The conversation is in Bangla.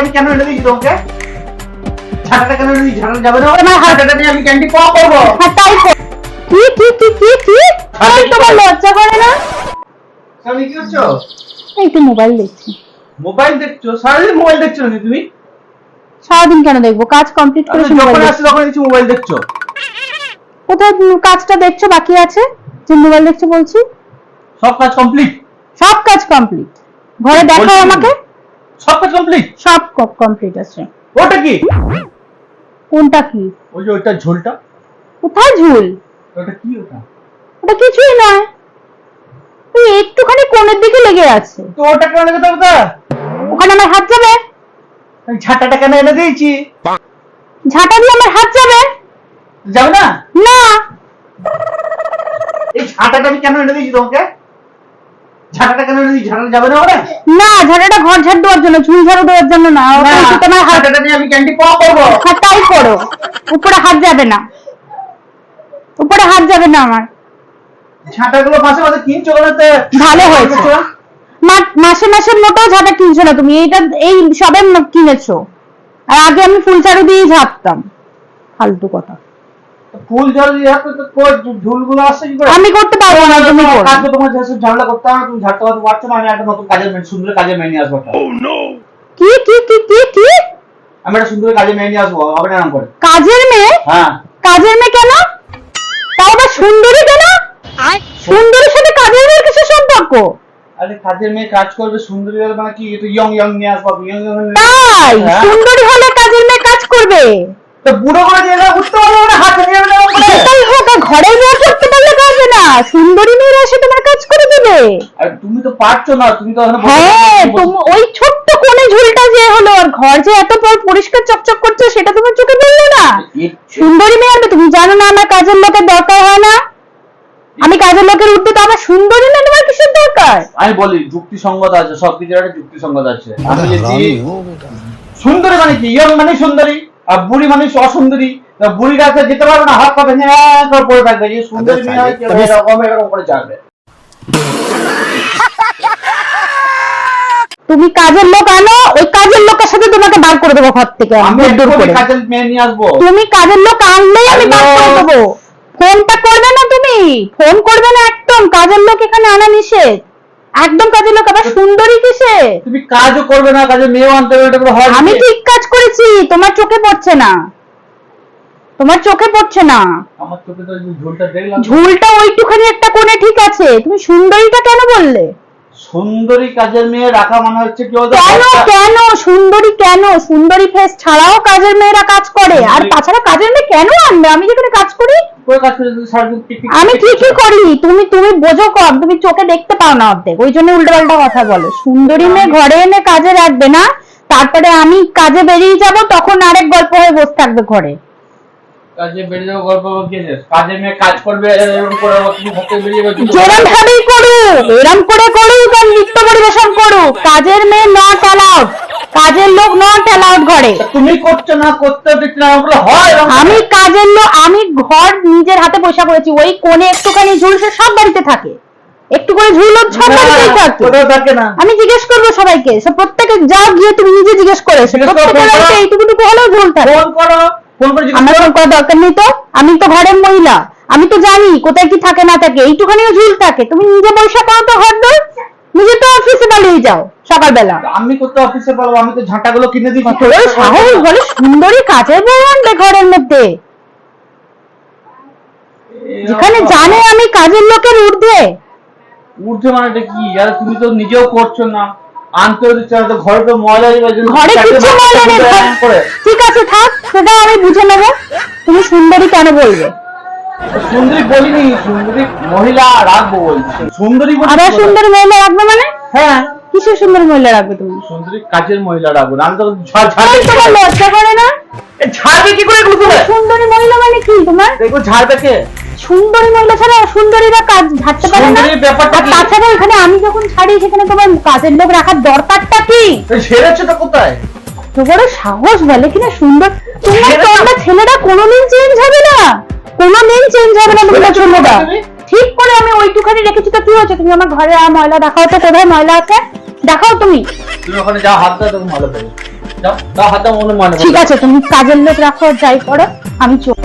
আমি কেন এনে দিয়েছি তোমাকে ঝাঁটাটা কেন এনে দিয়েছি? ঝাঁটাটা যাবে না? হাঁটাটা নিয়ে আমি ক্যান্ডি পাওয়া করব। হ্যাঁ তাই কি কি কি কি কি? এই তোমার লজ্জা করে না? তুমি কি করছ? এই একটু মোবাইল দেখছি। মোবাইল দেখছ? সারাদিন মোবাইল দেখছ নাকি তুমি? সারাদিন কেন দেখব? কাজ কমপ্লিট করে যখন আসছি তখন দেখছি মোবাইল দেখছ। কোথায় কাজটা দেখছ? বাকি আছে? যে মোবাইল দেখছ বলছি? সব কাজ কমপ্লিট সব কাজ কমপ্লিট ঘরে দেখাও বলছি। আমাকে? সব কাজ কমপ্লিট সব কমপ্লিট আছে। ওটা কি? কোনটা কি? ওই যে ওইটা ঝোলটা? কোথায় ঝুল? ওটা কি ওটা? ওটা কিছুই নয়। ওই একটুখানি কোণের দিকে লেগে আছে। তো ওটা কেন লেগে থাকবে ওখানে আমার হাত যাবে। আমি ঝাঁটাটা কেন এনে দিয়েছি? ঝাঁটা দিয়ে আমার হাত যাবে। যাবে না? না। এই ঝাঁটাটা আমি কেন এনে দিয়েছি তোমাকে? ঝাঁটাটা কেন এনে দিয়েছি যাবে না ওরা না ঝাঁটাটা ঘর ঝাড় দেওয়ার জন্য ঝুল ঝাড়ু দেওয়ার জন্য না ওটা হচ্ছে তোমার হাত ঝাঁটাটা আমি ক্যান্ডি পাওয়া করব করো উপরে হাত যাবে না। উপরে হাত যাবে না আমার। ঝাঁটাগুলো মাঝে মাঝে কিনছো বলতে ভালো হয়েছে। মাসে মাসে মোটেও ঝাঁটা কিনছো না তুমি এইটা এই সবে কিনেছো। আর আগে আমি ফুল ঝাড়ু দিয়েই ঝাঁপতাম ফালতু কথা। ফুল জল দিয়ে হাতে তো কই ঝুলগুলো আসছে কি করে? আমি করতে পারব না তুমি করো। কাজ তো তোমার যেসব ঝামেলা করতে হবে তুমি ঝাড়তে পারতে পারছ না আমি একটা নতুন কাজের মেয়ে সুন্দর কাজের মেয়ে নিয়ে আসব একটা। কি কি কি কি কি? আমি একটা সুন্দর কাজের মেয়ে নিয়ে আসব হবে না করে? কাজের মেয়ে? হ্যাঁ। কাজের মেয়ে কেন? তাও আবার সুন্দরী কেন? সুন্দরীর সাথে কাজের মেয়ের কিছু সম্পর্ক? আরে কাজের মেয়ে কাজ করবে সুন্দরী হলে মানে কি একটু ইয়ং ইয়ং নিয়ে আসব ইয়ং ইয়ং তাই হ্যাঁ। সুন্দরী হলে কাজের মেয়ে কাজ করবে? তো বুড়ো করে পারব না? ঘরের বউ করতে পারলে কাজ না। সুন্দরী মেয়ে এসে তোমার কাজ করে দেবে। আর তুমি তো পারছ না তুমি তো হ্যাঁ তুমি ওই ছোট্ট কোণে ঝুলটা যে হলো আর ঘর যে এত পর পরিষ্কার চকচক করছে সেটা তোমার চোখে পড়ল না? সুন্দরী মেয়ে আমি তুমি জানো না আমার কাজের লোকের দরকার হয় না? আমি কাজের লোকের উঠতে তো আমার সুন্দরী না তোমার কিসের দরকার? আমি বলি যুক্তি সঙ্গত আছে সব কিছুর একটা যুক্তি সঙ্গত আছে। আমি সুন্দরী মানে কি? ইয়ং মানে সুন্দরী? বুড়ি মানে অসুন্দরী। তা বুড়ি কাছে যেতে পারবে না হাত পা ভেঙে পড়ে থাকবে যে সুন্দরী মেয়ে হয় এরকম এরকম করে যাবে তুমি কাজের লোক আনো ওই কাজের লোকের সাথে তোমাকে বার করে দেবো ঘর থেকে আমি দূর দূর করে। কাজের মেয়ে নিয়ে আসব। তুমি কাজের লোক আনলেই আমি বার করে দেবো। ফোনটা করবে না তুমি ফোন করবে না একদম কাজের লোক এখানে আনা নিষেধ। একদম কাজের লোক আবার সুন্দরী কিসে? তুমি কাজও করবে না কাজের মেয়েও আনতে হবে হয় আমি ঠিক কাজ করেছি তোমার চোখে পড়ছে না। তোমার চোখে পড়ছে না। আমার চোখে তো এই দেখলাম। ঝুলটা ওইটুখানি একটা কোণে ঠিক আছে তুমি সুন্দরীটা কেন বললে? সুন্দরী কাজের মেয়ে রাখা মানে হচ্ছে কি কেন কেন? সুন্দরী কেন? সুন্দরী ফেস ছাড়াও কাজের মেয়েরা কাজ করে। আর তাছাড়া কাজের মেয়ে কেন আনবে? আমি যেখানে কাজ করি আমি টিক ঠিকই টিক করি তুমি তুমি বোঝো কম তুমি চোখে দেখতে পাও না অর্ধেক ওই জন্য উল্টো পাল্টা কথা বলো। সুন্দরী মেয়ে ঘরে এনে কাজে রাখবে না তারপরে আমি কাজে বেরিয়ে যাব তখন আরেক গল্প হয়ে বসে থাকবে ঘরে। কাজে বেরিয়ে যাব গল্প কি কাজের মেয়ে কাজ করবে এরকম করে তুমি বেরিয়ে যাবে তুমি- ভাবেই করুক করে করুক আর নৃত্য পরিবেশন করুক। কাজের মেয়ে নট অ্যালাউড কাজের লোক নট তুমি করছ না করতে দিচ্ছ না হয় আমি কাজের লোক আমি ঘর নিজের হাতে পয়সা করেছি ওই কোণে একটুখানি ঝুল সে সব বাড়িতে থাকে। একটু করে ঝুল সব বাড়িতেই থাকে। না। আমি জিজ্ঞেস করব সবাইকে সব প্রত্যেকে যাও গিয়ে তুমি নিজে জিজ্ঞেস করে হলেও ঝুল থাকে। ফোন করো ফোন করে আমার ফোন করার দরকার নেই তো। আমি তো ঘরের মহিলা। আমি তো জানি কোথায় কি থাকে না থাকে এইটুখানিও ঝুল থাকে। তুমি নিজে পয়সা করো তো ঘর নিজে তো অফিসে পালিয়ে যাও সকালবেলা। আমি করতে অফিসে আমি তো ঝাঁটাগুলো কিনে কত সাহস বলে সুন্দরী কাজের বউ আনবে ঘরের মধ্যে। যেখানে জানে আমি কাজের লোকের ঊর্ধ্বে। উঠছে মানে এটা কি? আর তুমি তো নিজেও করছ না আনতেও দিচ্ছ না তো ঘরে তো ময়লা ঘরে বাচ্চা ময়লা নেই। ঠিক আছে থাক সেটা আমি বুঝে নেব। তুমি সুন্দরী কেন বলবে? সুন্দরী বলিনি সুন্দরী মহিলা রাখব বলছি। সুন্দরী আবার সুন্দরী মহিলা রাখবে মানে? হ্যাঁ। কিসের সুন্দরী মহিলা রাখবে তুমি? সুন্দরী কাজের মহিলা রাখব আমি তো ঝাড় ঝাড়বে তোমার লজ্জা করে না? ঝাড়বে কি করে সুন্দরী মহিলা মানে কি তোমার? দেখো ঝাড়বে কে? সুন্দরী মহিলা ছাড়া কাজ ঝাড়তে পারে না? ব্যাপারটা তাছাড়া এখানে আমি যখন ছাড়ি সেখানে তোমার কাজের লোক রাখার দরকারটা কি? এই সেরেছে তো কোথায়? তো বড় সাহস বলে কিনা সুন্দর তোমার ছেলেটা কোনোদিন চেঞ্জ হবে না। কোনোদিন চেঞ্জ হবে না তোমরা ছেলেটা ছেলেটা ঠিক করে আমি ওইটুখানি রেখেছি তো কি হয়েছে? তুমি আমার ঘরে আর ময়লা দেখাও তো কোথায় ময়লা আছে দেখাও তুমি। তুমি ওখানে যাও হাত দাও তুমি ময়লা যাও দাও হাত দাও মনে মানে ঠিক আছে তুমি কাজের লোক রাখো যাই করো আমি চোখ